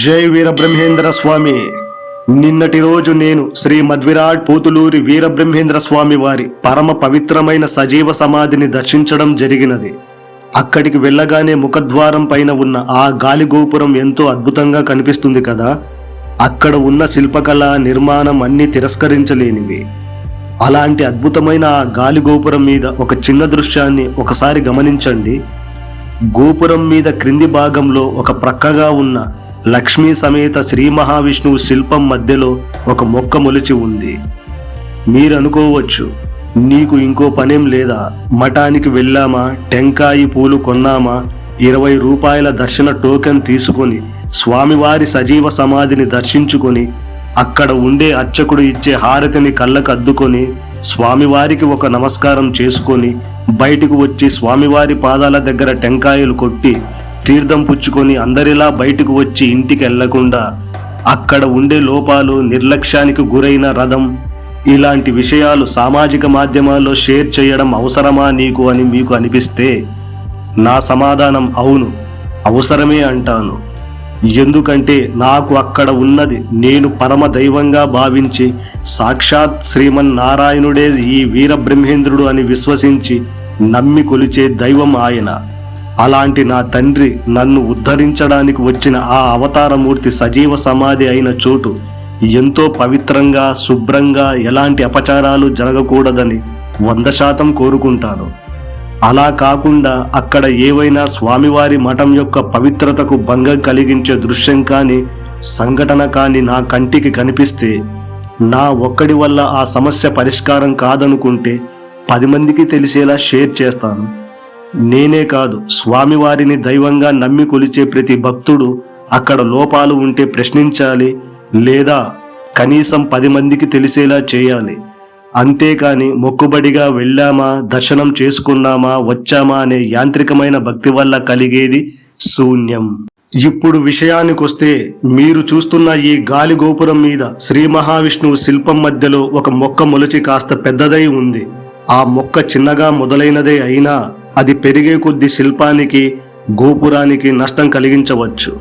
జై వీరబ్రహ్మేంద్ర స్వామి. నిన్నటి రోజు నేను శ్రీ మధ్విరాట్ పోతులూరి వీరబ్రహ్మేంద్ర స్వామి వారి పరమ పవిత్రమైన సజీవ సమాధిని దర్శించడం జరిగినది. అక్కడికి వెళ్ళగానే ముఖద్వారం పైన ఉన్న ఆ గాలి గోపురం ఎంతో అద్భుతంగా కనిపిస్తుంది కదా. అక్కడ ఉన్న శిల్పకళ నిర్మాణం అన్నీ తిరస్కరించలేనివి. అలాంటి అద్భుతమైన ఆ గాలి గోపురం మీద ఒక చిన్న దృశ్యాన్ని ఒకసారి గమనించండి. గోపురం మీద క్రింది భాగంలో ఒక ప్రక్కగా ఉన్న లక్ష్మీ సమేత శ్రీ మహావిష్ణువు శిల్పం మధ్యలో ఒక మొక్క మొలిచి ఉంది. మీరు అనుకోవచ్చు నీకు ఇంకో పనేం లేదా? మఠానికి వెళ్ళామా? టెంకాయి పూలు కొన్నామా? ఇరవై రూపాయల దర్శన టోకెన్ తీసుకొని స్వామివారి సజీవ సమాధిని దర్శించుకొని అక్కడ ఉండే అర్చకుడు ఇచ్చే హారతిని కళ్ళకు అద్దుకొని స్వామివారికి ఒక నమస్కారం చేసుకొని బయటకు వచ్చి స్వామివారి పాదాల దగ్గర టెంకాయలు కొట్టి తీర్థం పుచ్చుకొని అందరిలా బయటకు వచ్చి ఇంటికి వెళ్ళకుండా అక్కడ ఉండే లోపాలు నిర్లక్ష్యానికి గురైన రథం. ఇలాంటి విషయాలు సామాజిక మాధ్యమాల్లో షేర్ చేయడం అవసరమా నీకు అని మీకు అనిపిస్తే నా సమాధానం అవును అవసరమే అంటాను. ఎందుకంటే నాకు అక్కడ ఉన్నది నేను పరమ దైవంగా భావించి సాక్షాత్ శ్రీమన్నారాయణుడే ఈ వీరబ్రహ్మేంద్రుడు అని విశ్వసించి నమ్మి కొలిచే దైవం ఆయన. అలాంటి నా తండ్రి నన్ను ఉద్ధరించడానికి వచ్చిన ఆ అవతారమూర్తి సజీవ సమాధి అయిన చోటు ఎంతో పవిత్రంగా శుభ్రంగా ఎలాంటి అపచారాలు జరగకూడదని వంద శాతం కోరుకుంటాను. అలా కాకుండా అక్కడ ఏవైనా స్వామివారి మఠం యొక్క పవిత్రతకు భంగం కలిగించే దృశ్యం కానీ సంఘటన కానీ నా కంటికి కనిపిస్తే నా ఒక్కడి వల్ల ఆ సమస్య పరిష్కారం కాదనుకుంటే పది మందికి తెలిసేలా షేర్ చేస్తాను. నేనే కాదు స్వామివారిని దైవంగా నమ్మి కొలిచే ప్రతి భక్తుడు అక్కడ లోపాలు ఉంటే ప్రశ్నించాలి లేదా కనీసం పది మందికి తెలిసేలా చేయాలి. అంతేకాని మొక్కుబడిగా వెళ్ళామా దర్శనం చేసుకున్నామా వచ్చామా అనే యాంత్రికమైన భక్తి వల్ల కలిగేది శూన్యం. ఇప్పుడు విషయానికొస్తే మీరు చూస్తున్న ఈ గాలి గోపురం మీద శ్రీ మహావిష్ణువు శిల్పం మధ్యలో ఒక మొక్క మొలిచి కాస్త పెద్దదై ఉంది. ఆ మొక్క చిన్నగా మొదలైనదే అయినా అది పెరిగే కొద్ది శిల్పానికి గోపురానికి నష్టం కలిగించవచ్చు.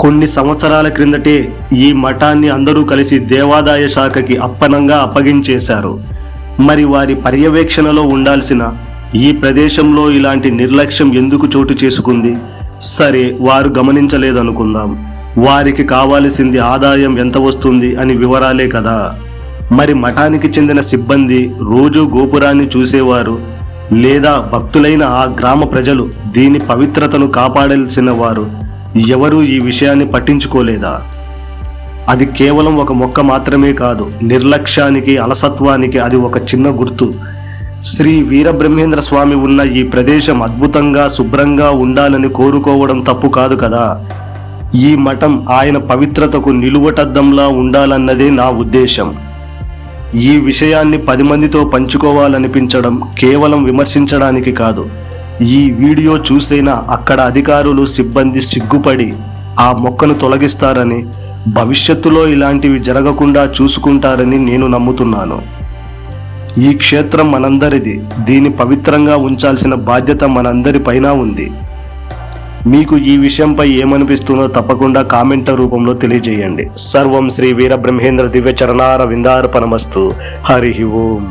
కొన్ని సంవత్సరాల క్రిందటే ఈ మఠాన్ని అందరూ కలిసి దేవాదాయ శాఖకి అప్పనంగా అప్పగించేశారు. మరి వారి పర్యవేక్షణలో ఉండాల్సిన ఈ ప్రదేశంలో ఇలాంటి నిర్లక్ష్యం ఎందుకు చోటు చేసుకుంది? సరే వారు గమనించలేదనుకుందాం. వారికి కావాల్సింది ఆదాయం ఎంత వస్తుంది అని వివరాలే కదా. మరి మఠానికి చెందిన సిబ్బంది రోజు గోపురాన్ని చూసేవారు. లేదా భక్తులైన ఆ గ్రామ ప్రజలు దీని పవిత్రతను కాపాడాల్సిన వారు ఎవరూ ఈ విషయాన్ని పట్టించుకోలేదా? అది కేవలం ఒక మొక్క మాత్రమే కాదు నిర్లక్ష్యానికి అలసత్వానికి అది ఒక చిన్న గుర్తు. శ్రీ వీరబ్రహ్మేంద్ర స్వామి ఉన్న ఈ ప్రదేశం అద్భుతంగా శుభ్రంగా ఉండాలని కోరుకోవడం తప్పు కాదు కదా? ఈ మఠం ఆయన పవిత్రతకు నిలువటద్దంలా ఉండాలన్నదే నా ఉద్దేశం. ఈ విషయాన్ని పది మందితో పంచుకోవాలనిపించడం కేవలం విమర్శించడానికి కాదు. ఈ వీడియో చూసైనా అక్కడ అధికారులు సిబ్బంది సిగ్గుపడి ఆ మొక్కను తొలగిస్తారని భవిష్యత్తులో ఇలాంటివి జరగకుండా చూసుకుంటారని నేను నమ్ముతున్నాను. ఈ క్షేత్రం మనందరిది. దీన్ని పవిత్రంగా ఉంచాల్సిన బాధ్యత మనందరిపైన ఉంది. మీకు ఈ విషయంపై ఏమనిపిస్తుందో తప్పకుండా కామెంట్ రూపంలో తెలియజేయండి. సర్వం శ్రీ వీరబ్రహ్మేంద్ర దివ్య చరణార విందార్పణమస్తు హరి ఓం.